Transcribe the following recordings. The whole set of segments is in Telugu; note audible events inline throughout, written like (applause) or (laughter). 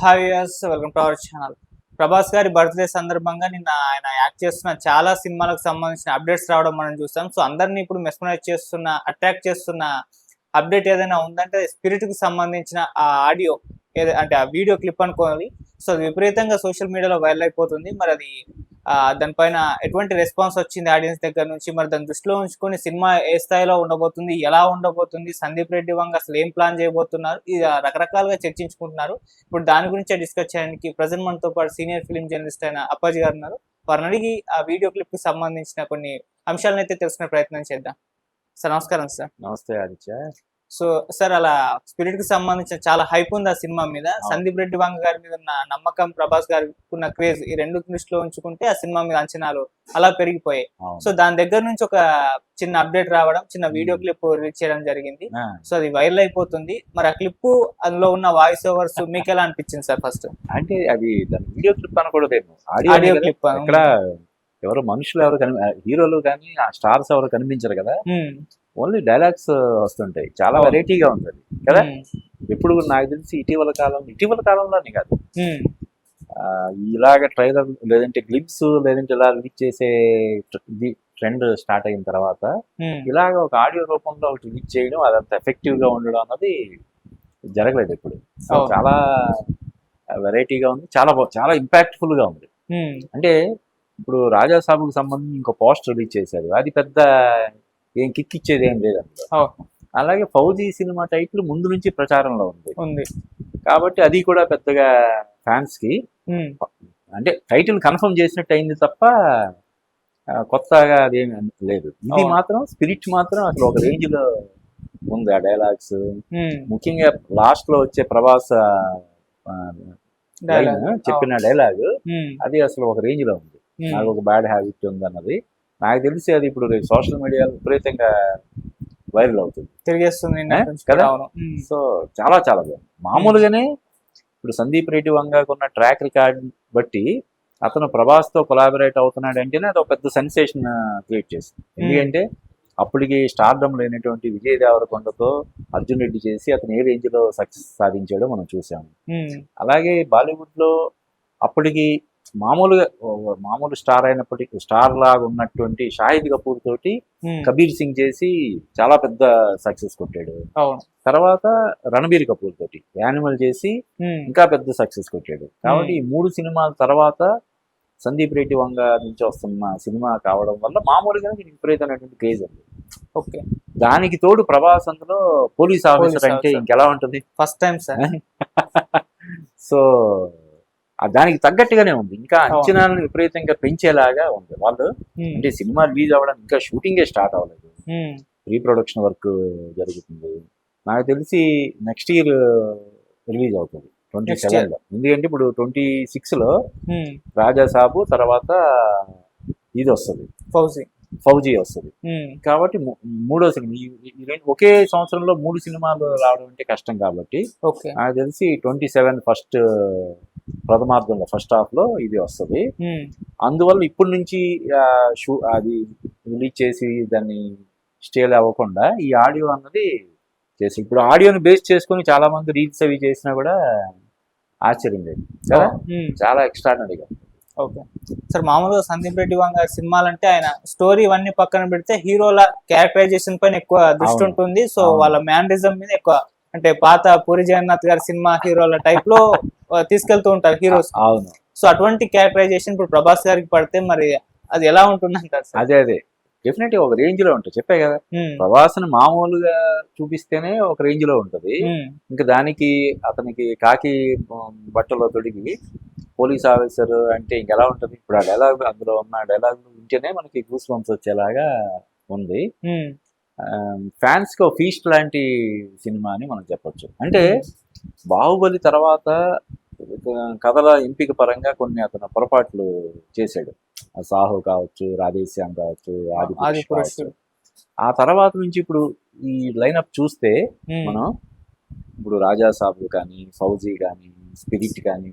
Hi welcome to our channel Prabhas గారి బర్త్డే సందర్భంగా నిన్న ఆయన యాక్ట్ చేస్తున్న చాలా సినిమాలకు సంబంధించిన అప్డేట్స్ రావడం మనం చూసాం. సో అందరినీ ఇప్పుడు మెస్మరైజ్ చేస్తున్న అట్రాక్ట్ చేస్తున్న అప్డేట్ ఏదైనా ఉందంటే స్పిరిట్కి సంబంధించిన ఆ ఆడియో ఏదో అంటే ఆ వీడియో క్లిప్ అనుకోవాలి. సో అది విపరీతంగా సోషల్ మీడియాలో వైరల్ అయిపోతుంది. మరి అది దానిపైన ఎటువంటి రెస్పాన్స్ వచ్చింది ఆడియన్స్ దగ్గర నుంచి? మరి దాన్ని దృష్టిలో ఉంచుకొని సినిమా ఏ స్థాయిలో ఉండబోతుంది ఎలా ఉండబోతుంది? సందీప్ రెడ్డి వంగ అసలు ఏం ప్లాన్ చేయబోతున్నారు? ఇది రకరకాలుగా చర్చించుకుంటున్నారు. ఇప్పుడు దాని గురించే డిస్కస్ చేయడానికి ప్రజెంట్ మనతో పాటు సీనియర్ ఫిలిం జర్నలిస్ట్ అయిన అప్పాజీ గారు ఉన్నారు. వారిని అడిగి ఆ వీడియో క్లిప్కి సంబంధించిన కొన్ని అంశాలను అయితే తెలుసుకునే ప్రయత్నం చేద్దాం. సార్ నమస్కారం సార్. నమస్తే ఆదిత్య. సో సార్ అలా స్పిరిట్కి సంబంధించిన చాలా హైప్ ఉంది ఆ సినిమా మీద? సందీప్ రెడ్డి వంగ గారి మీద ఉన్న నమ్మకం ప్రభాస్ గారికి ఉన్న క్రేజ్ ఈ రెండు దృష్టిలో ఉంచుకుంటే ఆ సినిమా మీద అంచనాలు అలా పెరిగిపోయాయి. సో దాని దగ్గర నుంచి ఒక చిన్న అప్డేట్ రావడం చిన్న వీడియో క్లిప్ రిలీజ్ చేయడం జరిగింది. సో అది వైరల్ అయిపోతుంది. మరి ఆ క్లిప్ అందులో ఉన్న వాయిస్ ఓవర్స్ మీకు ఎలా అనిపించింది సార్ ఫస్ట్? అంటే అది వీడియో క్లిప్ అనకూడదేమో ఆడియో ఆడియో క్లిప్ ఇక్కడ ఎవరు మనుషులు ఎవరు కని హీరోలు కానీ ఆ స్టార్స్ ఎవరు కనిపించరు కదా. ఓన్లీ డైలాగ్స్ వస్తుంటాయి. చాలా. వెరైటీగా ఉంటుంది. కదా? ఎప్పుడు నాకు తెలిసి ఇటీవల కాలం ఇటీవల కాలంలోనే కాదు. ఆ, ఇలాగ ట్రైలర్ లేదంటే గ్లిప్స్ లేదంటే ఇలా రిలీజ్ చేసే ట్రెండ్ స్టార్ట్ అయిన తర్వాత ఇలాగ ఒక ఆడియో రూపంలో ఒకటి రిలీజ్ చేయడం అదంత ఎఫెక్టివ్గా ఉండడం అన్నది జరగలేదు ఇప్పుడు. చాలా వెరైటీగా ఉంది. చాలా చాలా ఇంపాక్ట్ఫుల్గా ఉంది. అంటే ఇప్పుడు రాజా సాబుకు సంబంధించి ఇంకో పోస్టర్ రిలీజ్ చేశారు. అది పెద్ద ఏం కిక్ ఇచ్చేది ఏం లేదు. అలాగే ఫౌజీ సినిమా టైటిల్ ముందు నుంచి ప్రచారంలో ఉంది. ఉంది. కాబట్టి అది కూడా పెద్దగా ఫ్యాన్స్కి అంటే టైటిల్ కన్ఫర్మ్ చేసినట్టు అయింది తప్ప కొత్తగా అదేమి లేదు. ఇది. మాత్రం స్పిరిట్ మాత్రం అసలు ఒక రేంజ్లో ఉంది ఆ డైలాగ్స్. ముఖ్యంగా లాస్ట్లో వచ్చే ప్రభాస్ line, చెప్పిన డైలాగ్ అది అసలు ఒక రేంజ్లో ఉంది నాకు ఒక బ్యాడ్ హ్యాబిట్ ఉంది అన్నది నాకు తెలిసి అది ఇప్పుడు సోషల్ మీడియాలో విపరీతంగా వైరల్ అవుతుంది. తిరిగేస్తుంది కదా? సో చాలా చాలా బాగుంది. మామూలుగానే ఇప్పుడు సందీప్ రెడ్డి వంగకు ఉన్న ట్రాక్ రికార్డ్ బట్టి అతను ప్రభాస్తో కొలాబరేట్ అవుతున్నాడు అంటేనే అది ఒక పెద్ద సెన్సేషన్ క్రియేట్ చేసింది. ఎందుకంటే అప్పటికి స్టార్డమ్ లేనటువంటి విజయ్ దేవరకొండతో అర్జున్ రెడ్డి చేసి అతను ఏ రేంజ్లో సక్సెస్ సాధించాడో మనం చూసాము అలాగే బాలీవుడ్లో అప్పటికి మామూలుగా మామూలు స్టార్ అయినప్పటికీ స్టార్ లాగా ఉన్నటువంటి షాహిద్ కపూర్ తోటి కబీర్ సింగ్ చేసి చాలా పెద్ద సక్సెస్ కొట్టాడు. తర్వాత రణబీర్ కపూర్ తోటి యానిమల్ చేసి ఇంకా పెద్ద సక్సెస్ కొట్టాడు. కాబట్టి ఈ మూడు సినిమాల తర్వాత సందీప్ రెడ్డి వంగ నుంచి వస్తున్న సినిమా కావడం వల్ల మామూలుగా దీనికి విపరీతమైనటువంటి క్రేజ్ ఉంది. ఓకే. దానికి తోడు ప్రభాస్ అందులో పోలీస్ ఆఫీసర్ అంటే. ఇంకెలా ఉంటుంది? First time sir. సో దానికి తగ్గట్టుగానే ఉంది. ఇంకా అంచనాలను విపరీతంగా పెంచేలాగా ఉంది. వాళ్ళు అంటే సినిమా రిలీజ్ అవ్వడం ఇంకా షూటింగే స్టార్ట్ అవ్వలేదు. ప్రీ ప్రొడక్షన్ వర్క్ జరుగుతుంది. నాకు తెలిసి నెక్స్ట్ ఇయర్ రిలీజ్ అవుతుంది. ట్వంటీ సెవెన్లో ఎందుకంటే ఇప్పుడు ట్వంటీ సిక్స్లో రాజా సాబు తర్వాత ఇది వస్తుంది. ఫౌజీ. ఫౌజీ వస్తుంది. కాబట్టి మూడో సినిమా. ఈ- ఈ రెండు ఒకే సంవత్సరంలో మూడు సినిమాలు రావడం అంటే కష్టం కాబట్టి నాకు తెలిసి ట్వంటీ సెవెన్ ఫస్ట్ ప్రథమార్థంలో ఫస్ట్ హాఫ్లో ఇది వస్తుంది. అందువల్ల ఇప్పటి నుంచి షూ అది రిలీజ్ చేసి దాన్ని స్టేల్ అవ్వకుండా ఈ ఆడియో అన్నది చేసి ఇప్పుడు ఆడియోని బేస్ చేసుకొని చాలా మంది రీల్స్ అవి చేసినా కూడా ఆశ్చర్యం లేదు. కదా? చాలా ఎక్స్ట్రాడినరీగా ఓకే. సార్ మామూలుగా సందీప్ రెడ్డి వంగ సినిమాలంటే ఆయన స్టోరీ ఇవన్నీ పక్కన పెడితే హీరోల క్యారెక్టరైజేషన్ పైన ఎక్కువ దృష్టి. ఉంటుంది. సో. వాళ్ళ మ్యానరిజం మీద ఎక్కువ అంటే పాత పూరి జగన్నాథ్ గారి సినిమా హీరోల టైప్లో తీసుకెళ్తూ ఉంటారు హీరోస్. అవును. సో అటువంటి క్యారెక్టరైజేషన్ ఇప్పుడు ప్రభాస్ గారికి పడితే మరి అది ఎలా ఉంటుంది అంటారు అదే అదే. డెఫినెట్ ఒక రేంజ్లో ఉంటుంది. చెప్పే కదా. ఉమ్, ప్రవాసన మామూలుగా చూపిస్తేనే ఒక రేంజ్లో ఉంటది. ఇంకా దానికి అతనికి కాకి బట్టలో తొడిగి పోలీస్ ఆఫీసర్ అంటే ఇంకెలా ఉంటది? ఇప్పుడు ఆ డైలాగ్ అందులో ఉన్న డైలాగ్ వింటేనే మనకి గూస్ బంప్స్ వచ్చేలాగా ఉంది. ఉమ్, ఫ్యాన్స్కి ఒక ఫీస్ట్ లాంటి సినిమా అని మనం చెప్పొచ్చు. అంటే బాహుబలి తర్వాత కథల ఎంపిక పరంగా కొన్ని అతను పొరపాట్లు చేశాడు. సాహు కావచ్చు రాధేశ్యామ్ కావచ్చు ఆది ఆ తర్వాత నుంచి ఇప్పుడు ఈ లైనప్ చూస్తే మనం ఇప్పుడు రాజా సాబు కానీ ఫౌజీ కానీ స్పిరిట్ కానీ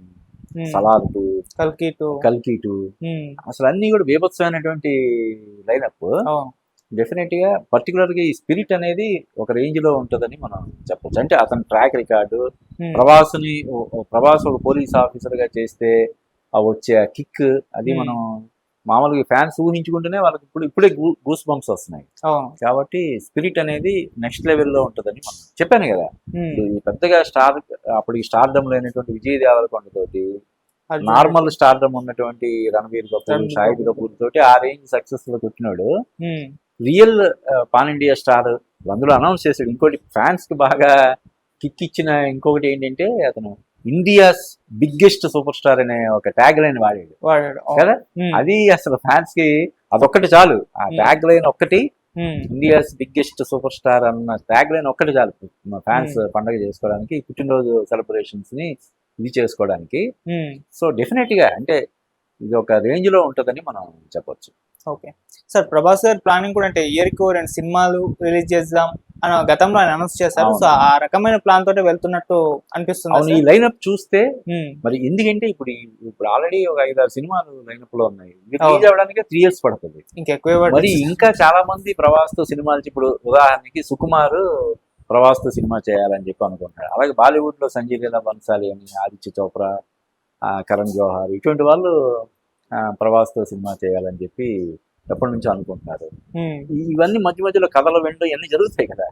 ఉమ్, సలార్ టు కల్కి టు. కల్కి టు ఉమ్, అసలు అన్ని కూడా బీభత్సమైనటువంటి లైనప్. అవును డెఫినెట్గా పర్టికులర్గా ఈ స్పిరిట్ అనేది ఒక రేంజ్లో ఉంటుందని మనం చెప్పొచ్చు. అంటే అతని ట్రాక్ రికార్డు ప్రభాస్ని ప్రభాస్ ఒక పోలీస్ ఆఫీసర్గా చేస్తే ఆ వచ్చే కిక్ అది Hmm. మనం మామూలుగా ఫ్యాన్స్ ఊహించుకుంటేనే వాళ్ళకి ఇప్పుడు ఇప్పుడే గూస్ బంప్స్ వస్తున్నాయి. కాబట్టి స్పిరిట్ అనేది నెక్స్ట్ లెవెల్లో ఉంటుందని మనం చెప్పాను కదా. ఈ పెద్దగా స్టార్ అప్పటికి స్టార్డమ్ లేనటువంటి విజయ్ దేవరకొండ తోటి నార్మల్ స్టార్డమ్ ఉన్నటువంటి రణబీర్ కపూర్ షాహిద్ కపూర్. తోటి ఆ రేంజ్ సక్సెస్లో కొట్టినాడు. Um, real pan India star అందులో అనౌన్స్ చేశాడు. ఇంకోటి ఫ్యాన్స్కి బాగా కిక్ ఇచ్చిన ఇంకొకటి ఏంటంటే అతను ఇండియాస్ బిగ్గెస్ట్ సూపర్ స్టార్ అనే ఒక ట్యాగ్ లైన్ వాడాడు. వాడాడు. కదా? అది అసలు ఫ్యాన్స్కి అదొక్కటి చాలు. ఆ. ట్యాగ్ లైన్ ఒక్కటి ఇండియాస్ బిగ్గెస్ట్ సూపర్ స్టార్ అన్న ట్యాగ్ లైన్ ఒక్కటి చాలు. ఫ్యాన్స్ పండగ చేసుకోవడానికి పుట్టినరోజు సెలబ్రేషన్స్ని ఇది చేసుకోవడానికి. సో డెఫినెట్గా అంటే ఇది ఒక రేంజ్లో ఉంటుందని మనం చెప్పొచ్చు. ఓకే సార్ ప్రభాస్ గారి ప్లానింగ్ కూడా అంటే ఇయర్కి రెండు సినిమాలు రిలీజ్ చేద్దాం అని గతంలో ఆయన అనౌన్స్ చేశారు. సో ఆ రకమైన ప్లాన్ తోటే వెళ్తున్నట్టు అనిపిస్తుంది ఈ లైనప్ చూస్తే Hmm. మరి ఎందుకంటే ఇప్పుడు ఇప్పుడు ఆల్రెడీ ఒక ఐదారు సినిమాలు లైనప్లో ఉన్నాయి. రిలీజ్ అవ్వడానికి త్రీ ఇయర్స్ పడుతుంది ఇంకెక్కువే మరి. ఇంకా చాలా మంది ప్రవాస్తో సినిమాలు ఇప్పుడు ఉదాహరణకి సుకుమార్ ప్రవాస్తో సినిమా చేయాలని చెప్పి అనుకుంటున్నాడు అలాగే బాలీవుడ్లో సంజయ్ లీలా బన్సాలి అని ఆదిత్య చోప్రా కరణ్ జోహార్ ఇటువంటి వాళ్ళు ఆ, ప్రవాస్తో సినిమా చేయాలని చెప్పి ఎప్పటి నుంచో అనుకుంటున్నారు ఇవన్నీ మధ్య మధ్యలో కథలు వినడం ఇవన్నీ జరుగుతాయి కదా.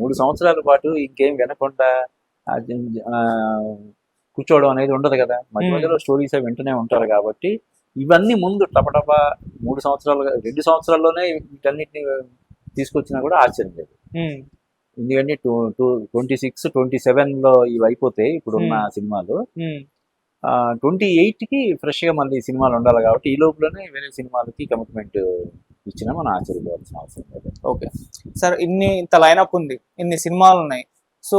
మూడు సంవత్సరాల పాటు ఇంకేం వినకుండా కూర్చోవడం అనేది ఉండదు కదా మధ్య. మధ్యలో స్టోరీస్ వింటూనే ఉంటారు కాబట్టి ఇవన్నీ ముందు టపటప మూడు సంవత్సరాలు రెండు సంవత్సరాల్లోనే వీటన్నిటిని తీసుకొచ్చినా కూడా ఆశ్చర్యం లేదు. ఎందుకంటే two two twenty six twenty సెవెన్లో ఇవి అయిపోతాయి ఇప్పుడున్న. సినిమాలు. ట్వంటీ ఎయిట్కి ఫ్రెష్గా మళ్ళీ సినిమాలు ఉండాలి కాబట్టి ఈ లోపలనే వేరే సినిమాలకి కమిట్మెంట్ ఇచ్చినా మనం ఆశ్చర్యపోవాల్సిన అవసరం లేదు. ఓకే. సార్ ఇన్ని ఇంత లైనప్ ఉంది. ఇన్ని సినిమాలు ఉన్నాయి. సో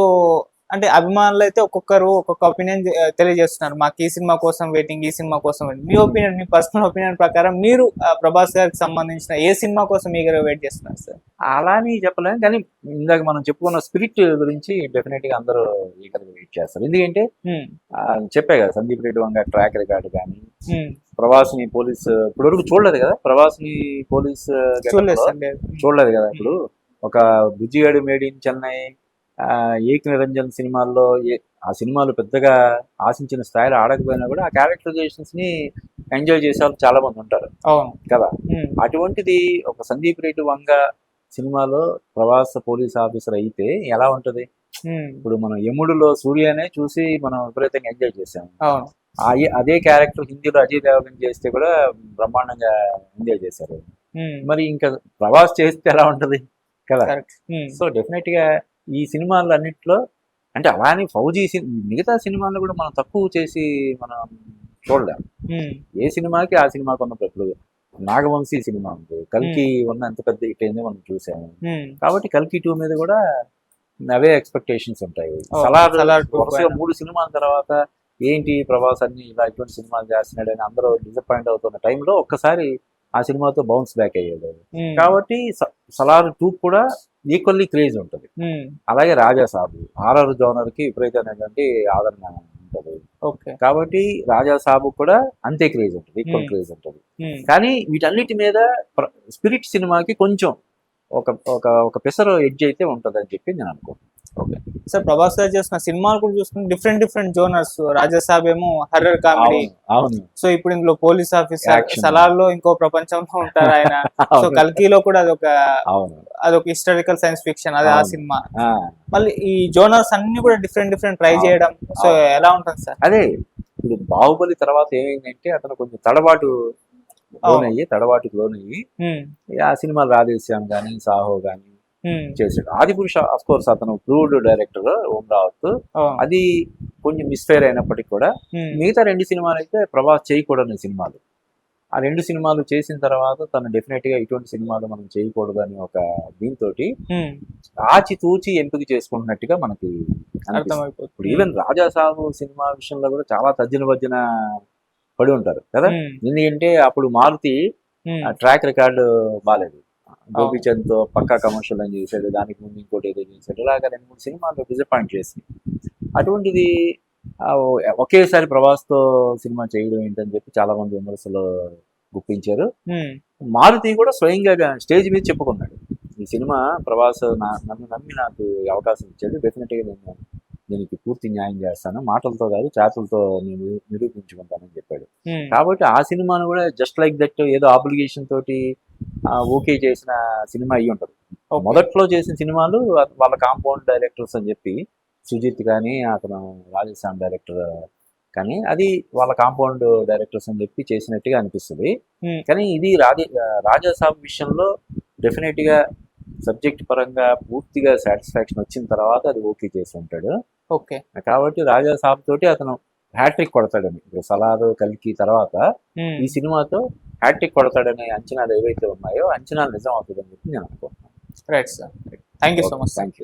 అంటే అభిమానులు అయితే ఒక్కొక్కరు ఒక్కొక్క ఒపీనియన్ తెలియజేస్తున్నారు. మాకు ఈ సినిమా కోసం వెయిటింగ్ ఈ సినిమా కోసం. మీ ఒపీనియన్ మీ పర్సనల్ ఒపీనియన్ ప్రకారం మీరు ప్రభాస్ గారికి సంబంధించిన ఏ సినిమా కోసం మీరు వెయిట్ చేస్తున్నారు సార్ అలా అని చెప్పలేము కానీ ఇందాక మనం చెప్పుకున్న స్పిరిట్ గురించి డెఫినెట్గా అందరూ ఈగర్గా వెయిట్ చేస్తారు. ఎందుకంటే చెప్పే కదా సందీప్ రెడ్డి వంగ ట్రాక్ రికార్డు కానీ. ప్రభాస్ని పోలీస్ ఇప్పటివరకు చూడలేదు కదా ప్రభాస్ని పోలీస్ చూడలేదు కదా ఇప్పుడు. ఒక బుజ్జిగాడు మేడ్ ఇన్ చెన్నై ఏక్ నిరంజన్ సినిమాల్లో ఆ సినిమాలు పెద్దగా ఆశించిన స్థాయిలో ఆడకపోయినా కూడా ఆ క్యారెక్టరైజేషన్స్ని ఎంజాయ్ చేసే వాళ్ళు చాలా మంది ఉంటారు. అవును. కదా. అటువంటిది ఒక సందీప్ రెడ్డి వంగ సినిమాలో ప్రవాస పోలీస్ ఆఫీసర్ అయితే ఎలా ఉంటది. ఇప్పుడు మనం యముడులో సూర్యనే చూసి మనం విపరీతంగా ఎంజాయ్ చేసాము అదే క్యారెక్టర్ హిందీలో అజయ్ దేవగన్ చేస్తే కూడా బ్రహ్మాండంగా ఎంజాయ్ చేశారు. మరి ఇంకా ప్రభాస్ చేస్తే ఎలా ఉంటది? కదా. సో డెఫినెట్గా ఈ సినిమాలు అన్నిట్లో అంటే అలానే ఫౌజీ మిగతా సినిమాలు కూడా మనం తక్కువ చేసి మనం చూడలేం Hmm. ఏ సినిమాకి ఆ సినిమాకి ఉన్న ఇప్పుడు నాగవంశీ సినిమా ఉంది కల్కి ఉన్న ఎంత పెద్ద అయిందో మనం చూసాము. కాబట్టి కల్కి టూ మీద కూడా అవే ఎక్స్పెక్టేషన్స్ ఉంటాయి. మూడు సినిమాల తర్వాత ఏంటి ప్రభాస్ అన్ని ఇలా ఇటువంటి సినిమాలు చేస్తున్నాడు అని అందరూ డిసప్పాయింట్ అవుతున్న టైంలో ఒక్కసారి ఆ సినిమాతో బౌన్స్ బ్యాక్ Hmm. కాబట్టి సలార్ టూ కూడా ఈక్వల్లీ క్రేజ్ ఉంటుంది. అలాగే రాజా సాబు హారర్ జోనర్కి విపరీతమైనటువంటి ఆదరణ ఉంటుంది కాబట్టి రాజా సాబు కూడా అంతే క్రేజ్ ఉంటుంది ఈక్వల్. క్రేజ్ ఉంటుంది. కానీ వీటన్నిటి మీద స్పిరిట్ సినిమాకి కొంచెం ఒక ఒక ఒక పెసరు ఎడ్జ్ అయితే ఉంటుంది అని చెప్పి నేను అనుకుంటున్నాను సార్ ప్రభాస్ గారు చేసిన సినిమాలు కూడా చూసుకుంటే డిఫరెంట్ డిఫరెంట్ జోనర్స్. రాజాసాబ్ ఏమో హర్రర్ కామెడీ. సో ఇప్పుడు ఇందులో పోలీస్ ఆఫీసర్. సలార్లో ఇంకో ప్రపంచంలో ఉంటారు ఆయన. (laughs) సో. కల్కీలో కూడా అదొక అదొక హిస్టారికల్ సైన్స్ ఫిక్షన్ అది ఆ. సినిమా. మళ్ళీ ఈ జోనర్స్ అన్ని కూడా డిఫరెంట్ డిఫరెంట్ ట్రై. చేయడం. సో. ఎలా ఉంటుంది సార్? అదే ఇప్పుడు బాహుబలి తర్వాత ఏమైందంటే అతను కొంచెం తడబాటు లోనయ్యి తడబాటుకు లోనయ్యి ఉమ్, ఆ సినిమాలు రాధేశ్యామ్ కానీ సాహో కానీ ఉమ్, చేసాడు ఆది పురుష అఫ్ కోర్స్ అతను ప్రూవ్డ్ డైరెక్టర్ ఓం రావత్. అది కొంచెం మిస్ఫైర్ అయినప్పటికీ కూడా మిగతా రెండు సినిమాలు అయితే ప్రభాస్ చేయకూడని సినిమాలు. ఆ రెండు సినిమాలు చేసిన తర్వాత తను డెఫినెట్గా ఇటువంటి సినిమాలు మనం చేయకూడదు అని ఒక దీంతో ఉమ్, ఆచి తూచి ఎంపిక చేసుకుంటున్నట్టుగా మనకి. ఇప్పుడు ఈవెన్ రాజా సాబు సినిమా విషయంలో కూడా చాలా తజ్జన భజ్జన పడి ఉంటారు కదా? ఎందుకంటే అప్పుడు మారుతి ట్రాక్ రికార్డు బాగాలేదు గోపీచంద్తో పక్కా కమర్షియల్ అని చేశాడు దానికి ముందు ఇంకోటి ఏదో చేశాడు ఇలాగ రెండు మూడు సినిమాలు డిసప్పాయింట్ చేసింది. అటువంటిది ఒకేసారి ప్రభాస్తో సినిమా చేయడం ఏంటని చెప్పి చాలా మంది విమర్శలు గుప్పించారు. మారుతి కూడా స్వయంగా స్టేజ్ మీద చెప్పుకున్నాడు. ఈ సినిమా ప్రభాస్ నా- నన్ను నమ్మి నాకు అవకాశం ఇచ్చాడు. డెఫినెట్గా నేను దీనికి పూర్తి న్యాయం చేస్తాను. మాటలతో కాదు చేతులతో నేను నిరూపించుకుంటానని చెప్పాడు. కాబట్టి ఆ సినిమాను కూడా జస్ట్ లైక్ దట్ ఏదో ఆబ్లిగేషన్ తోటి ఓకే చేసిన సినిమా అయ్యి ఉంటుంది. మొదట్లో చేసిన సినిమాలు వాళ్ళ కాంపౌండ్ డైరెక్టర్స్ అని చెప్పి సుజిత్ కానీ అతను రాజస్థాన్ డైరెక్టర్ కానీ అది వాళ్ళ కాంపౌండ్ డైరెక్టర్స్ అని చెప్పి చేసినట్టుగా అనిపిస్తుంది. కానీ ఇది రాజే రాజాసాబ్ విషయంలో డెఫినెట్గా సబ్జెక్ట్ పరంగా పూర్తిగా సాటిస్ఫాక్షన్ వచ్చిన తర్వాత అది ఓకే చేసి ఉంటాడు. ఓకే. కాబట్టి రాజాసాబ్ తోటి అతను హ్యాట్రిక్ కొడతాడని ఇప్పుడు సలారు కలికి తర్వాత ఈ సినిమాతో హ్యాట్రిక్ కొడతాడనే అంచనాలు ఏవైతే ఉన్నాయో అంచనాలు నిజం అవుతుందని చెప్పి నేను అనుకుంటున్నాను. Right sir thank you so much thank you